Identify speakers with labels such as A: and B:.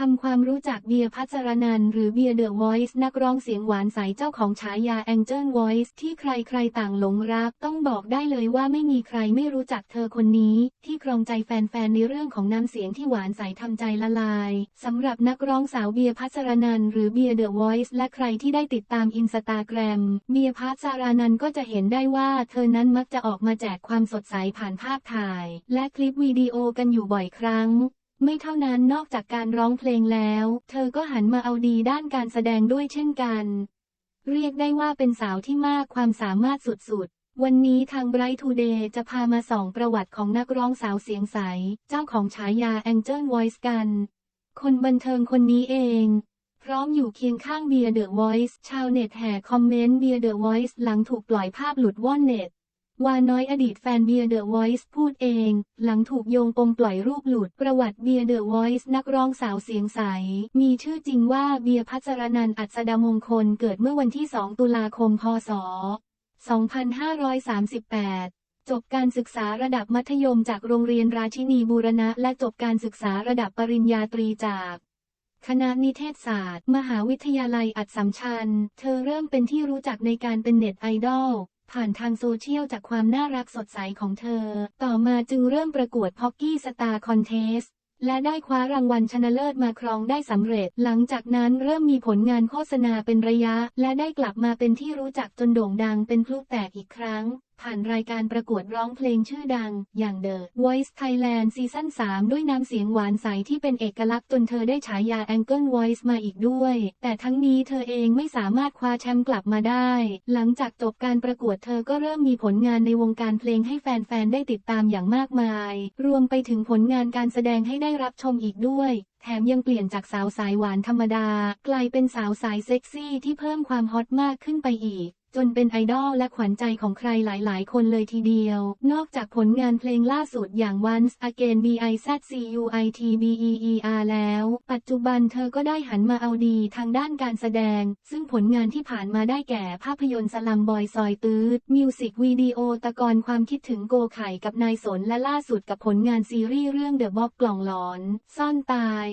A: ทำความรู้จักเบียร์พัชรนันหรือเบียร์เดอะวอยซ์นักร้องเสียงหวานใสเจ้าของฉายาแองเจิลวอยซ์ที่ใครๆต่างหลงรัก ต้องบอกได้เลยว่าไม่มีใครไม่รู้จักเธอคนนี้ ที่ครองใจแฟนๆในเรื่องของน้ำเสียงที่หวานใสทำใจละลายสำหรับนักร้องสาวเบียร์พัชรนันหรือเบียร์เดอะวอยซ์และใครที่ได้ติดตามอินสตาแกรมเบียร์พัชรนันก็จะเห็นได้ว่าเธอนั้นมักจะออกมาแจกความสดใสผ่านภาพถ่าย และคลิปวิดีโอกันอยู่บ่อยครั้ง ไม่เท่านั้นนอกจากการร้องเพลงแล้ว เธอก็หันมาเอาดีด้านการแสดงด้วยเช่นกัน เรียกได้ว่าเป็นสาวที่มากความสามารถสุดๆ วันนี้ทาง Bright Today จะพามาส่องประวัติของนักร้องสาวเสียงใส เจ้าของฉายา Angel Voice กัน คนบันเทิงคนนี้เอง พร้อมอยู่เคียงข้างเบียร์เดอะวอยซ์ชาวเน็ตแห่คอมเมนต์เบียร์เดอะวอยซ์หลังถูกปล่อยภาพหลุดว่อนเน็ต วาน้อยอดีตแฟนเบียร์เดอะวอยซ์พูดเอง หลังถูกโยงปมปล่อยรูปหลุดประวัติเบียร์เดอะวอยซ์นักร้องสาวเสียงใส มีชื่อจริงว่าเบียร์พัชรนันอัศดามงคลเกิดเมื่อวันที่ 2 ตุลาคม พศ 2538 จบการศึกษาระดับมัธยมจากโรงเรียนราชินีบูรณะ และจบการศึกษาระดับปริญญาตรีจากคณะนิเทศศาสตร์ มหาวิทยาลัยอัดสัมชัญ เธอเริ่มเป็นที่รู้จักในการเป็นเน็ตไอดอล ผ่านทางโซเชียลจากความน่ารักสดใสของเธอ ต่อมาจึงเริ่มประกวดพ็อกกี้สตาร์คอนเทสและได้คว้ารางวัลชนะเลิศมาครองได้สำเร็จ หลังจากนั้นเริ่มมีผลงานโฆษณาเป็นระยะ และได้กลับมาเป็นที่รู้จักจนโด่งดังเป็นพลุแตกอีกครั้ง ผ่านรายการประกวดร้องเพลงชื่อดัง อย่าง The Voice Thailand ซีซั่น3 ด้วยน้ำเสียงหวานใสที่เป็นเอกลักษณ์จนเธอได้ฉายา Angle Voice มาอีกด้วย แต่ทั้งนี้เธอเองไม่สามารถคว้าแชมป์กลับมาได้ หลังจากจบการประกวดเธอก็เริ่มมีผลงานในวงการเพลงให้แฟน ๆ ได้ติดตามอย่างมากมาย รวมไปถึงผลงานการแสดงให้ได้รับชมอีกด้วยแถมยังเปลี่ยนจากสาวสายหวานธรรมดา กลายเป็นสาวสายเซ็กซี่ที่เพิ่มความฮอตมากขึ้นไปอีก จนเป็นไอดอลและขวัญใจของใครหลาย ๆ คนเลยทีเดียว นอกจากผลงานเพลงล่าสุดอย่าง Once Again B I Z C U I T B E E R แล้ว ปัจจุบันเธอก็ได้หันมาเอาดีทางด้านการแสดง ซึ่งผลงานที่ผ่านมาได้แก่ภาพยนตร์สลัมบอยซอยตื้ดมิวสิกวิดีโอตะกอนความคิดถึงโกไข่กับนายสนและล่าสุดกับผลงานซีรีส์เรื่องเดอะบ๊อบกล่องหลอน ซ่อนตาย